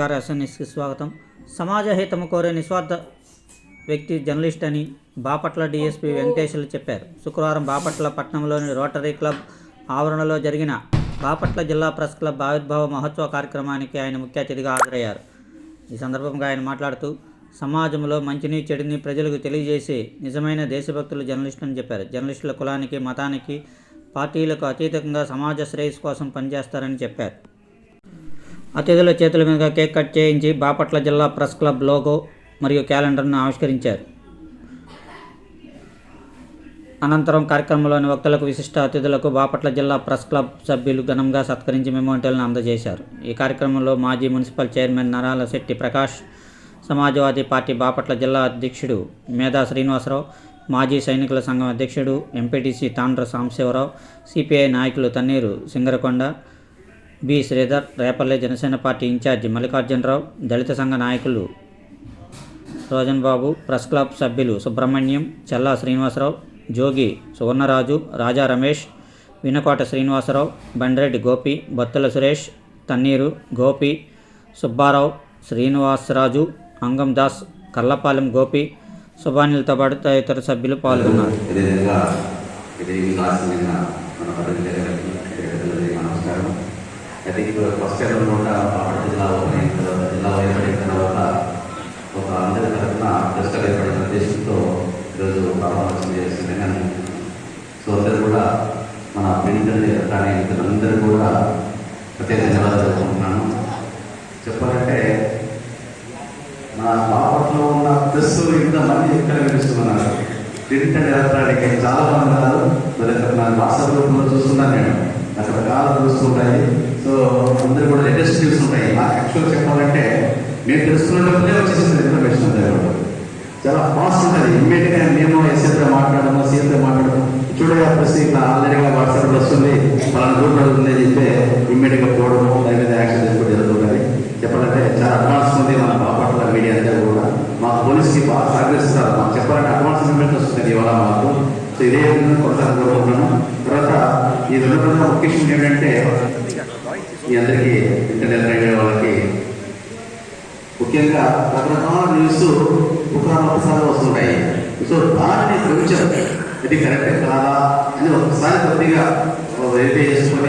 నమస్కారం ఎస్ఎన్ఎస్కి స్వాగతం. సమాజ హితము కోరే నిస్వార్థ వ్యక్తి జర్నలిస్ట్ అని బాపట్ల డీఎస్పీ వెంకటేశ్వర్లు చెప్పారు. శుక్రవారం బాపట్ల పట్టణంలోని రోటరీ క్లబ్ ఆవరణలో జరిగిన బాపట్ల జిల్లా ప్రెస్ క్లబ్ ఆవిర్భావ మహోత్సవ కార్యక్రమానికి ఆయన ముఖ్య అతిథిగా హాజరయ్యారు. ఈ సందర్భంగా ఆయన మాట్లాడుతూ సమాజంలో మంచిని చెడుని ప్రజలకు తెలియజేసి నిజమైన దేశభక్తులు జర్నలిస్టులు అని చెప్పారు. జర్నలిస్టుల కులానికి మతానికి పార్టీలకు అతీతంగా సమాజ శ్రేయస్సు కోసం పనిచేస్తారని చెప్పారు. అతిథుల చేతుల మీదుగా కేక్ కట్ చేయించి బాపట్ల జిల్లా ప్రెస్ క్లబ్ లోగో మరియు క్యాలెండర్ను ఆవిష్కరించారు. అనంతరం కార్యక్రమంలోని వక్తలకు విశిష్ట అతిథులకు బాపట్ల జిల్లా ప్రెస్ క్లబ్ సభ్యులు ఘనంగా సత్కరించి మెమోంటల్ని అందజేశారు. ఈ కార్యక్రమంలో మాజీ municipal chairman Narala Shetty Prakash Samajwadi party Bapatla జిల్లా అధ్యక్షుడు మేధా శ్రీనివాసరావు మాజీ సైనికుల సంఘం అధ్యక్షుడు ఎంపీటీసీ తాండ్ర సాంబశివరావు సిపిఐ నాయకులు Tanneeru Singarakonda B. Sridhar Repalle Janasena party incharge Mallikarjunarao దళిత సంఘ నాయకులు రోజన్ బాబు ప్రెస్ క్లబ్ సభ్యులు సుబ్రహ్మణ్యం చల్లా శ్రీనివాసరావు జోగి సువర్ణరాజు రాజా రమేష్ వినకోట శ్రీనివాసరావు బండ్రెడ్డి గోపి బత్తుల సురేష్ తన్నీరు గోపి సుబ్బారావు శ్రీనివాసరాజు అంగం దాస్ కల్లపాలెం గోపి సుభానిలతో పాటు తదితర సభ్యులు పాల్గొన్నారు అదేవిధంగా ఇది ఈ క్లాస్ నిన్న మన పద్ధతి గారికి అందరికీ నమస్కారం అయితే ఇప్పుడు ఫస్ట్ టైం కూడా బాపట్ల జిల్లా ఓపెన్ జిల్లా ఏర్పడిన తర్వాత ఒక అందరి తరఫున క్లస్టర్ ఏర్పడిన ఉద్దేశంతో ఈరోజు ప్రారంభోత్సవం చేస్తుంది కానీ సో అందరూ కూడా మన ప్రింట్ కానీ ఇతరులందరూ కూడా ప్రత్యేక ధన్యవాదాలు చెప్పుకుంటున్నాను చెప్పాలంటే మన బాపట్లో ఉన్న ప్రెస్ ఇంతమంది ఎక్కడ వినిపిస్తున్నారు? ప్రింట్ అండ్ ఎలక్ట్రానిక్ చాలా మంది ఉన్నారు నా వాట్సాప్ గ్రూప్లో చూస్తున్నాను నేను. రకరకాల చూస్తుంటాయి ఉంటాయి సో అందరూ కూడా లేటెస్ట్ న్యూస్ ఉంటాయి నాకు యాక్చువల్ చెప్పాలంటే చేసుకున్నప్పుడే వచ్చేసింది ఇన్ఫర్మేషన్ అంతా చాలా ఫాస్ట్ ఉంటుంది. ఇమ్మీడియట్గా మేము ఎస్ఎల్తో మాట్లాడము సీఎంతో మాట్లాడము. చూడగా ప్రశ్న ఇట్లా ఆల్రెడీగా వాట్సాప్ వస్తుంది. పలానా గ్రూప్ ఉంది చెప్తే ఇమ్మీడియట్గా పోవడము దాని మీద యాక్షన్ తీసుకోవడం జరుగుతుంది చెప్పాలంటే చాలా అడ్వాన్స్ ఉంది మన బాపట్ల మీడియా అంతా కూడా. మా పోలీస్కి బాగా సహకరిస్తారు మాకు చెప్పాలంటే అడ్వాన్స్ మూమెంట్ వస్తుంది ఇవాళ మాకు. సో ఇదే విధంగా కొనసాగబోతున్నాను తర్వాత ఈ రెండు ముఖ్య విషయం ఏంటంటే మీ అందరికీ ఇంటర్నెట్ ముఖ్యంగా రకరకాల న్యూస్ ఒకసారి వస్తుంటాయి. సో దాన్ని కొంచెం ఇది కరెక్ట్ కాదా అని ఒకసారి కొద్దిగా వెరిఫై చేసుకొని